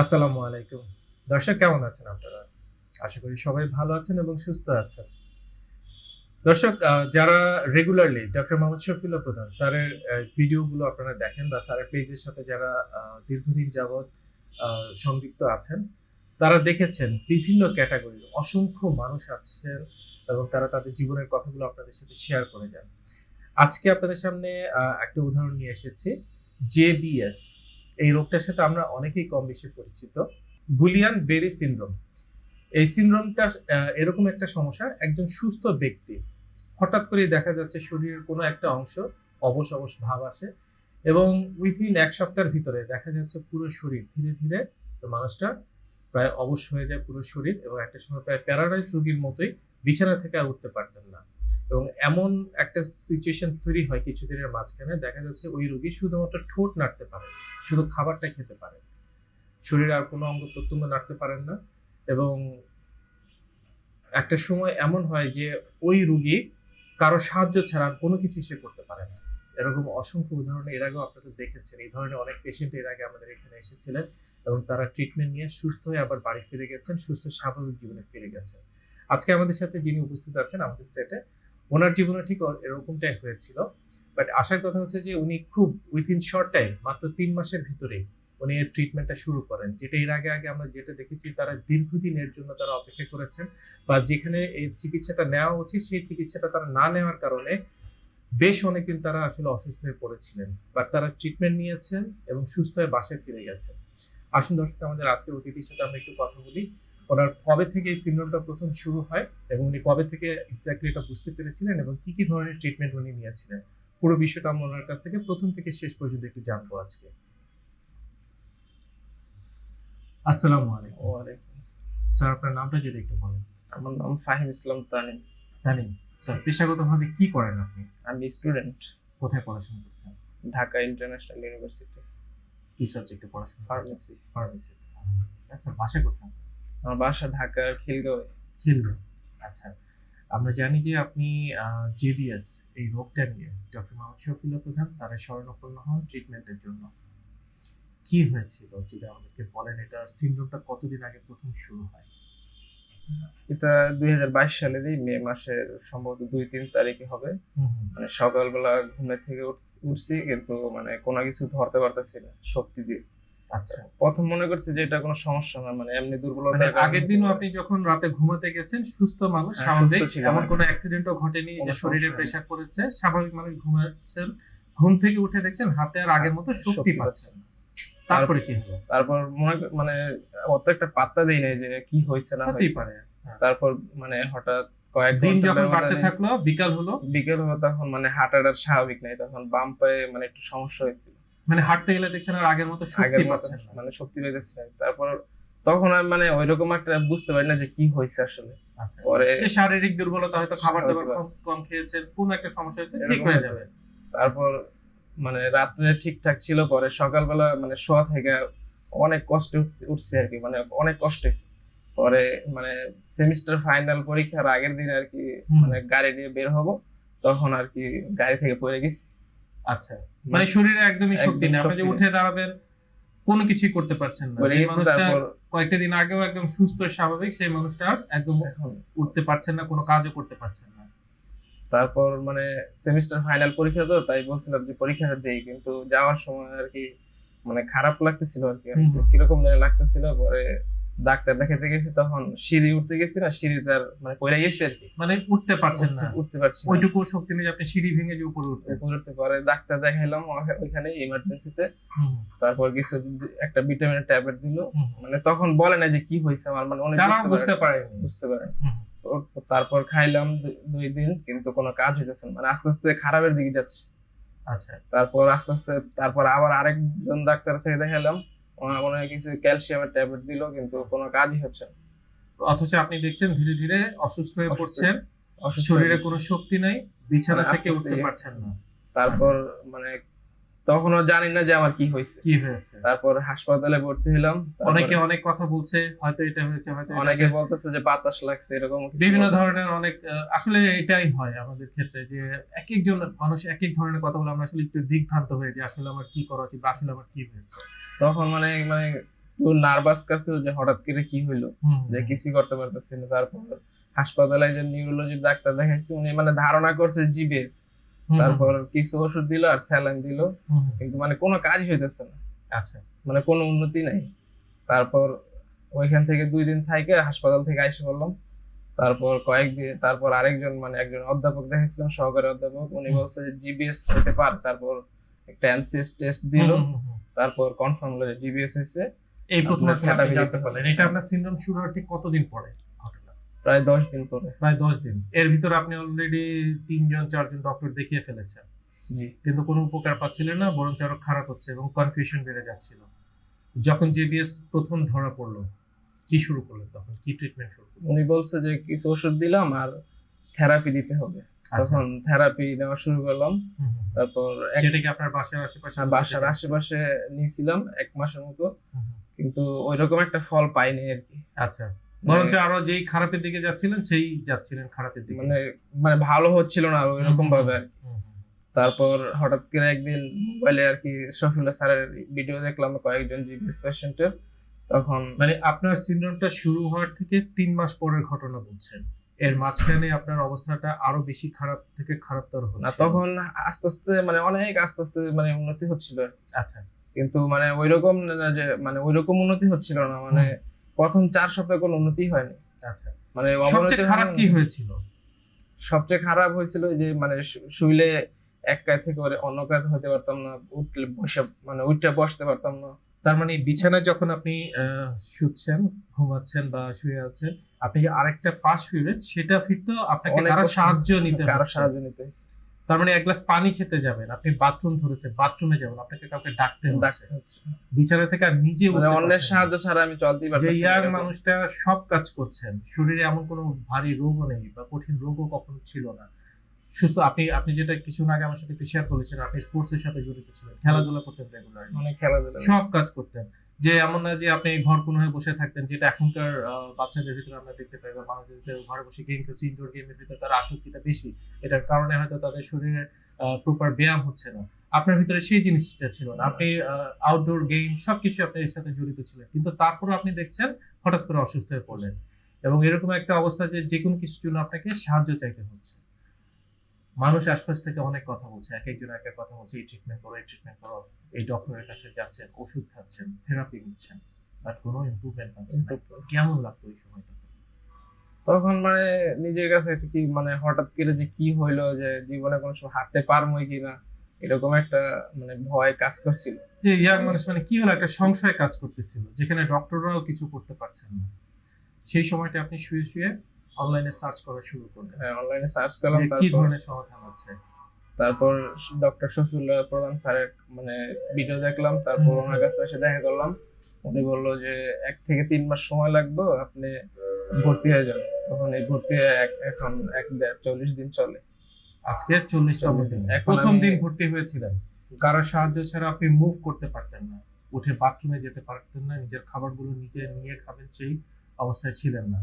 আসসালামু আলাইকুম। দর্শক, কেমন আছেন আপনারা? আশা করি সবাই ভালো আছেন এবং সুস্থ আছেন। দর্শক যারা রেগুলারলি ডক্টর মোহাম্মদ শফিউল্লাহ প্রধান, স্যারের ভিডিওগুলো আপনারা দেখেন বা স্যারের পেজের সাথে যারা দীর্ঘদিন যাবৎ সংযুক্ত আছেন, তারা দেখেছেন বিভিন্ন ক্যাটাগরির অসংখ্য মানুষ আছেন এবং তারা তাদের জীবনের কথাগুলো আপনাদের সাথে শেয়ার করে যান। আজকে আপনাদের সামনে একটা উদাহরণ নিয়ে এসেছি জেবিএস এই রোগটার সাথে আমরা অনেকেই কম বেশি পরিচিত। Guillain Barre syndrome. এই সিনড্রোমটা এরকম একটা সমস্যা, একজন সুস্থ ব্যক্তি, হঠাৎ করে দেখা যাচ্ছে শরীরের কোনো একটা অংশ অবশ অবশ ভাব আসে এবং উইথিন এক সপ্তাহের ভিতরে দেখা যাচ্ছে পুরো শরীর, ধীরে ধীরে মানুষটা প্রায় অবশ হয়ে যায় পুরো শরীর এবং একটা সময় প্রায় প্যারালাইজ রোগীর মতোই বিছানা থেকে আর উঠতে পারতেন না। এবং এমন একটা সিচুয়েশন তৈরি হয় কিছুদিনের মাঝখানে, দেখা যাচ্ছে ওই রোগী শুধুমাত্র ঠোঁট নাড়তে পারে, শুধু খাবারটা খেতে পারে। শরীরে আর কোনো অঙ্গ প্রত্যঙ্গ নাড়তে পারেন না এবং একটা সময় এমন হয় যে ওই রুগী কারও সাহায্য ছাড়া কোনো কিছু সে করতে পারে না। এরকম অসংখ্য উদাহরণ এর আগেও আপনারা দেখেছেন। এই ধরনের অনেক পেশেন্ট এর আগে আমাদের এখানে এসেছিলেন এবং তারা ট্রিটমেন্ট নিয়ে সুস্থ হয়ে আবার বাড়ি ফিরে গেছেন, সুস্থ স্বাভাবিক জীবনে ফিরে গেছেন। আজকে আমাদের সাথে যিনি উপস্থিত আছেন আমাদের সেটে ওনার জীবনে ঠিক এরকমটাই হয়েছিল। বাট আসার কথা হচ্ছে যে উনি খুব উইথিন শর্ট টাইম মাত্র তিন মাসের ভিতরেই উনি এর ট্রিটমেন্টটা শুরু করেন। যেটা এর আগে আগে আমরা যেটা দেখেছি, তারা দীর্ঘদিনের জন্য তারা অপেক্ষা করেছেন। বা যেখানে এই চিকিৎসাটা নেওয়া উচিত, সেই চিকিৎসাটা তারা না নেওয়ার কারণে বেশ অনেকদিন তারা আসলে অসুস্থ হয়ে পড়েছিলেন। বাট তারা ট্রিটমেন্ট নিয়েছেন এবং সুস্থ হয়ে বাসায় ফিরে গেছেন। আসুন দর্শক, আমাদের আজকের অতিথির সাথে আমরা একটু কথা বলি। ওনার কবে থেকে এই সিন্ড্রোমটা প্রথম শুরু হয় এবং উনি কবে থেকে এক্স্যাক্টলি এটা বুঝতে পেরেছিলেন এবং কি কি ধরনের ট্রিটমেন্ট উনি নিয়েছিলেন? পুরো বিষয়টা আমরা ওনার কাছ থেকে প্রথম থেকে শেষ পর্যন্ত একটু জানব আজকে। আসসালামু আলাইকুম। ওয়ালাইকুম স্যার আপনার নামটা যদি একটু বলেন। আমার নাম ফাহিম ইসলাম তানিম। জানেন স্যার পেশাগতভাবে কি করেন আপনি? আমি স্টুডেন্ট কোথায় পড়াশোনা করছেন? Dhaka international university. কি সাবজেক্টে পড়াশোনা ফার্মেসি ফার্মেসি স্যার বাসা কোথায়? আমার বাসা ঢাকার খিলগাঁওয়ে খিলবে আচ্ছা আমরা জানি যে আপনি জেবিএস এই রোগটা নিয়ে ডক্টর মোহাম্মদ শফিউল্লাহ প্রধান স্যারের শরণাপন্ন হন ট্রিটমেন্টের জন্য। কি হয়েছিল যদি আমাদেরকে বলেন এটা সিন্ড্রোমটা কতদিন আগে প্রথম শুরু হয়? এটা দুই হাজার বাইশ সালেরই মে মাসের সম্ভবত দুই তিন তারিখে হবে। মানে সকালবেলা ঘুমের থেকে উঠছি- উঠছি কিন্তু মানে কোনো কিছু ধরতে পারতেছি না শক্তি দিয়ে। আচ্ছা। প্রথম মনে করছি যে এটা কোনো সমস্যা না মানে এমনি দুর্বলতা মানে আগের দিনও আপনি যখন রাতে ঘুমাতে গেছেন সুস্থ মানুষ হ্যাঁ, স্বাভাবিক। এমন কোনো অ্যাক্সিডেন্টও ঘটেনি যে শরীরে। প্রেশার পড়েছে স্বাভাবিক মানুষ ঘুমাচ্ছেন ঘুম থেকে উঠে দেখছেন হাতে আর আগের মতো শক্তি শক্তি পাচ্ছেন তারপরে কি হলো? তারপর মনে কর- মানে অত একটা পাত্তা দেই নাই যে কি হয়েছে না হতেই পারে তারপর মানে হঠাৎ কয়েকদিন যখন বাড়তে থাকল বিকাল হলো? বিকেল হলো তখন মানে হাঁটাটা স্বাভাবিক নাই তখন বাম পায়ে মানে একটু সমস্যা হয়েছিল। মানে হাঁটতে গেলে দেখছেন আর আগের মতো শক্তি পাচ্ছেন মানে শক্তি পাইতেছি না। তারপর তখন আমি মানে ওইরকম একটা বুঝতে পারি না যে কি হয়েছে আসলে। আচ্ছা। পরে শারীরিক দুর্বলতা হয়তো খাবার দাবার কম কম খেয়েছেন কোন একটা সমস্যা হচ্ছে ঠিক হয়ে যাবে। তারপর মানে রাত্রে ঠিকঠাক ছিল পরে সকালবেলা মানে শোয়া থেকে অনেক কষ্ট উঠছে আর কি মানে অনেক কষ্ট হয়েছে পরে মানে সেমিস্টার ফাইনাল পরীক্ষার আগের দিন আর কি মানে গাড়ি নিয়ে বের হব তখন আর কি গাড়ি থেকে পড়ে গেছি। আচ্ছা। মানে শরীরে একদমই শক্তি নেই। আপনি যে উঠে দাঁড়াবেন কোনো কিছুই করতে পারছেন না। যে মানুষটা কয়েকটা দিন আগেও একদম সুস্থ স্বাভাবিক সেই মানুষটা একদম উঠতে পারছেন না কোনো কাজও করতে পারছেন না। তারপর মানে সেমিস্টার ফাইনাল পরীক্ষা তো তাই বলছিলাম যে পরীক্ষাটা দেই কিন্তু যাওয়ার সময় আর কি মানে খারাপ লাগতেছিল আর কি। আর কি। কীরকম যেন লাগতেছিল পরে ডাক্তার দেখাতে গেছি তখন সিঁড়ি উঠতে গেছি না সিঁড়িতে আর মানে পড়ে গেছি আর কি। মানে উঠতে পারছেন না। উঠতে- উঠতে পারছি ওইটুকু শক্তি নেই আপনি সিঁড়ি ভেঙে যে উপরে উঠবেন উপরে উঠতে পরে ডাক্তার দেখাইলাম ওইখানে ইমার্জেন্সিতে তারপর কিছু একটা ভিটামিনের ট্যাবলেট দিল। মানে তখন বলে না যে কি হয়েছে আমার মানে অনেক বুঝতে বুঝতে পারে বুঝতে পারে তারপর খাইলাম দুই দিন কিন্তু কোনো কাজ হইতেছে না। মানে আস্তে আস্তে খারাপের দিকে যাচ্ছে। আচ্ছা। তারপর আস্তে আস্তে তারপর আবার আরেকজন ডাক্তার থেকে দেখালাম ওনার মনে হয় কিছু ক্যালসিয়ামের ট্যাবলেট দিল কিন্তু কোনো কাজই হচ্ছে না। অথচ আপনি দেখছেন ধীরে ধীরে অসুস্থ হয়ে পড়ছেন শরীরে কোনো শক্তি নাই বিছানা মানে থেকে উঠতে পারছেন না। তারপর মানে তখনও জানি না যে আমার কি হয়েছে। কি হয়েছে। তারপর হাসপাতালে ভর্তি হলাম অনেকে অনেক কথা বলছে হয়তো এটা হয়েছে হয়তো অনেকে বলতেছে যে বাতাস লাগছে এরকম বিভিন্ন ধরনের অনেক আসলে এটাই হয় আমাদের ক্ষেত্রে যে এক একজন মানুষ এক এক ধরনের কথা বলে আমরা আসলে একটু দিকভ্রান্ত হয়ে যে আসলে আমার কি করা উচিত আসলে আমার কি হয়েছে। তখন মানে মানে একটু নার্ভাস কাজ করতো যে হঠাৎ করে কি হইল যে কিছুই করতে পারতেছি না। তারপর হাসপাতালে যে নিউরোলজির ডাক্তার দেখাইছি উনি মানে ধারণা করছে জিবিএস তারপর কিছু ওষুধ দিল আর স্যালাইন দিল। কিন্তু মানে কোনো কাজই হইতেছে না। আচ্ছা। মানে কোনো উন্নতি নাই। তারপর ওইখান থেকে দুই দিন থেকে হাসপাতাল থেকে আইসে বললাম তারপর কয়েকদিন তারপর আরেকজন মানে একজন অধ্যাপক দেখাইছিলাম সহকারী অধ্যাপক। উনি। বলছে জিবিএস হতে পারে। তারপর একটা এনসিএস টেস্ট দিল। তারপর কনফার্ম হলো জিবিএস হয়েছে এই প্রথম এটা আপনার সিনড্রোম শুরু হওয়ার ঠিক কতদিন পরে? প্রায় দশ দিন পরে। প্রায় দশ দিন। এর ভিতরে আপনি অলরেডি তিনজন চারজন ডক্টর দেখিয়ে ফেলেছেন। জি। কিন্তু কোনো উপকার পাচ্ছিলেন না বরঞ্চ আরও খারাপ হচ্ছে এবং কনফিউশন বেড়ে যাচ্ছিল। যখন জেবিএস প্রথম ধরা পড়ল কি শুরু করলেন তখন? কি ট্রিটমেন্ট শুরু উনি বলছে যে কিছু ওষুধ দিলাম আর থেরাপি দিতে হবে। আচ্ছা। তখন থেরাপি নেওয়া শুরু করলাম। তারপর সেটা কি আপনার বাসার আশেপাশে? আর বাসার আশেপাশে নিয়েছিলাম এক মাসের মতো। কিন্তু ওইরকম একটা ফল পাইনি আর কি। আচ্ছা। বরঞ্চ আরও যেই খারাপের দিকে যাচ্ছিলেন সেই যাচ্ছিলেন খারাপের দিকে। মানে মানে ভালো হচ্ছিল না ওইরকম ভাবে। তারপর হঠাৎ করে একদিন মোবাইলে আর কি শফিউল্লাহ স্যারের ভিডিও দেখলাম কয়েকজন জিবিএস পেশেন্টের তখন মানে আপনার সিনড্রোমটা শুরু হওয়ার থেকে তিন মাস পরের ঘটনা বলছেন। এর মাঝখানে আপনার অবস্থাটা আরও বেশি খারাপ থেকে খারাপতর না হচ্ছে। তখন আস্তে আস্তে মানে অনেক আস্তে আস্তে মানে উন্নতি হচ্ছিল আচ্ছা। কিন্তু মানে ওইরকম না যে মানে ওইরকম উন্নতি হচ্ছিল না মানে প্রথম চার সপ্তাহে কোনো উন্নতি হয়নি। আচ্ছা। মানে সবচেয়ে অবনতি খারাপ কি হয়েছিল? সবচেয়ে খারাপ হয়েছিল যে মানে শুইলে এক কাজ থেকে ওরে অন্য কাজ হতে পারতাম না উঠলে বসে মানে উঠতে বসতে পারতাম না। তার মানে বিছানায় যখন আপনি শুচ্ছেন ঘুমাচ্ছেন বা শুয়ে আছেন আপনি আরেকটা পাশ ফিরবেন সেটা ফিরতেও আপনাকে কারও সাহায্য নিতে কারও। সাহায্য নিতে হয়েছে তার মানে এক গ্লাস পানি খেতে যাবেন। আপনি বাথরুম ধরেছেন বাথরুমে যাবেন আপনাকে কাউকে ডাকতে হচ্ছে। ডাকতে বিছানা থেকে আর নিজে মানে অন্যের সাহায্য ছাড়া আমি চলতেই যে পারতেছি ইয়াং মানুষটা সব কাজ করছেন শরীরে এমন কোনো ভারী রোগও নেই বা কঠিন রোগও কখনো ছিল না। সুস্থ আপনি আপনি যেটা কিছু আগে আমার সাথে একটু শেয়ার করেছেন আপনি স্পোর্টস এর সাথে জড়িত ছিলেন খেলাধুলা করতেন রেগুলার মানে খেলাধুলা সব কাজ করতেন। যে এমন না যে আপনি ঘর কোনো হয়ে বসে থাকতেন যেটা এখনকার বাচ্চাদের ভিতরে আমরা দেখতে পাই বা মানুষদের ভিতরে ঘরে বসে গেম খেলছে ইনডোর গেমের ভিতরে তার আসক্তিটা বেশি। এটার কারণে হয়তো তাদের শরীরে প্রপার ব্যায়াম হচ্ছে না। আপনার ভিতরে সেই জিনিসটা ছিল না। আপনি আউটডোর গেম সবকিছু আপনি এর সাথে জড়িত ছিলেন। কিন্তু তারপরে আপনি দেখছেন হঠাৎ করে অসুস্থ হয়ে পড়লেন। এবং এরকম একটা অবস্থা যে যে কোনো কিছুর জন্য আপনাকে সাহায্য চাইতে হচ্ছে। মানুষ আশপাশ থেকে অনেক কথা বলছে এক একজন এক এক কথা বলছে এই ট্রিটমেন্ট করো এই ট্রিটমেন্ট করো। এই ডক্টরের কাছে যাচ্ছেন ওষুধ খাচ্ছেন থেরাপি নিচ্ছেন বাট কোনো ইম্প্রুভমেন্ট পাচ্ছেন না। কেমন লাগতো এই সময়টা তখন মানে নিজের কাছে একটা কি মানে হঠাৎ করে যে কি হইল যে জীবনে কোনো সময় হাঁটতে পারব কিনা এরকম একটা মানে ভয় কাজ করছিল। যে ইয়ার মানুষ মানে কি হলো? একটা সংশয় কাজ করতেছিল যেখানে ডক্টররাও কিছু করতে পারছেন না। সেই সময়টা আপনি শুয়ে শুয়ে অনলাইনে সার্চ করা শুরু করলেন। অনলাইনে সার্চ করলাম যে কি ধরনের সমাধান আছে? তারপর ডক্টর শফিউল্লাহ প্রধান স্যারের মানে ভিডিও দেখলাম তারপর ওনার কাছে এসে দেখা করলাম। উনি বলল যে এক থেকে তিন মাস সময় লাগবে আপনি ভর্তি হয়ে যান। তখন এই ভর্তি এখন এক দেড় চল্লিশ দিন চলে। আজকে চল্লিশতম দিন। প্রথম দিন ভর্তি হয়েছিলেন। কারও সাহায্য ছাড়া আপনি মুভ করতে পারতেন না। উঠে বাথরুমে যেতে পারতেন না নিজের খাবারগুলো নিজে নিয়ে খাবেন সেই অবস্থায় ছিলেন না।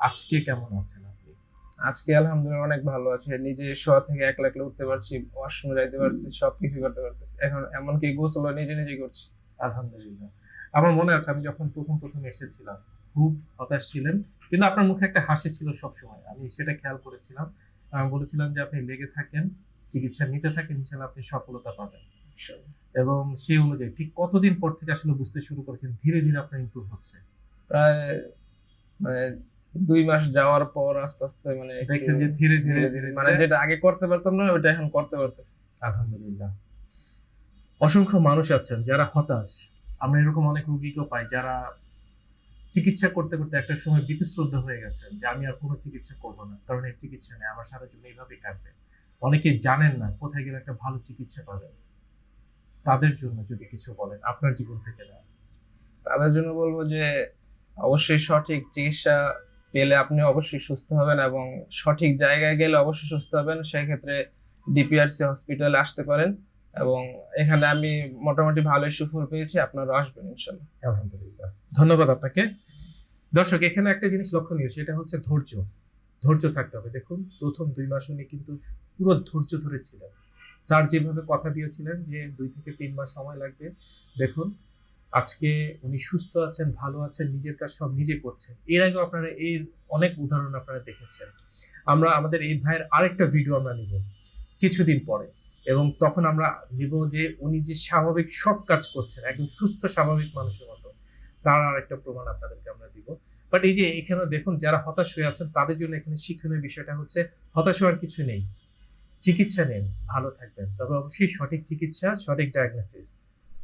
আজকে কেমন আছেন আপনি? আজকে আলহামদুলিল্লাহ অনেক ভালো আছে। নিজে শোয়া থেকে একলা একলা উঠতে পারছি ওয়াশরুমে যাইতে পারছি সব কিছু করতে পারতেছি। এখন এমনকি গোসল নিজে নিজে করছি। আলহামদুলিল্লাহ। আমার মনে আছে আমি যখন প্রথম প্রথম এসেছিলাম খুব হতাশ ছিলেন কিন্তু আপনার মুখে একটা হাসি ছিল সব সময় আমি সেটা খেয়াল করেছিলাম। আমি বলেছিলাম যে আপনি লেগে থাকেন চিকিৎসা নিতে থাকেন ইনশাল্লাহ আপনি সফলতা পাবেন। এবং সেই অনুযায়ী ঠিক কতদিন পর থেকে আসলে বুঝতে শুরু করেছেন ধীরে ধীরে আপনার ইমপ্রুভ হচ্ছে? প্রায় মানে দুই মাস যাওয়ার পর আস্তে আস্তে মানে দেখছেন যে ধীরে ধীরে ধীরে মানে যেটা আগে করতে পারতাম না ওটা এখন করতে পারতেছি। আলহামদুলিল্লাহ। অসংখ্য মানুষ আছেন যারা হতাশ। আমরা এরকম অনেক রুগীকেও পাই যারা চিকিৎসা করতে করতে একটা সময় বিতশ্রদ্ধ হয়ে গেছেন যে আমি আর কোনো চিকিৎসা করব না কারণ এর চিকিৎসা নেই আমার সারা জীবন এইভাবেই কাটবে। অনেকে জানেন না কোথায় গেলে একটা ভালো চিকিৎসা পাবেন। তাদের জন্য যদি কিছু বলেন আপনার জীবন থেকে না তাদের জন্য বলব যে অবশ্যই সঠিক চিকিৎসা পেলে আপনি অবশ্যই সুস্থ হবেন এবং সঠিক জায়গায় গেলে অবশ্যই সুস্থ হবেন। সেই ক্ষেত্রে ডিপিআরসি হসপিটালে আসতে পারেন এবং এখানে আমি মোটামুটি ভালোই সুফল পেয়েছি আপনারা আসবেন ইনশাল্লাহ। আলহামদুলিল্লাহ। ধন্যবাদ আপনাকে। দর্শক এখানে একটা জিনিস লক্ষণীয় সেটা হচ্ছে ধৈর্য। ধৈর্য থাকতে হবে। দেখুন প্রথম দুই মাস উনি কিন্তু পুরো ধৈর্য ধরেছিলেন। স্যার যেভাবে কথা দিয়েছিলেন যে দুই থেকে তিন মাস সময় লাগবে দেখুন আজকে উনি সুস্থ আছেন, ভালো আছেন, নিজের কাজ সব নিজে করছেন। এর আগেও আপনারা এর অনেক উদাহরণ আপনারা দেখেছেন। আমরা, আমাদের এই ভাইয়ের আরেকটা ভিডিও আমরা নিব কিছুদিন পরে। এবং তখন আমরা নিব যে উনি যে স্বাভাবিক সব কাজ করছেন, একদম সুস্থ, স্বাভাবিক মানুষের মতো, তার আরেকটা প্রমাণ আপনাদেরকে আমরা দিব। বাট এই যে এখানে দেখুন, যারা হতাশ হয়ে আছেন, তাদের জন্য এখানে শিক্ষণীয় বিষয়টা হচ্ছে, হতাশ হওয়ার কিছু নেই। চিকিৎসা নেন, ভালো থাকবেন। তবে অবশ্যই সঠিক চিকিৎসা, সঠিক ডায়াগনোসিস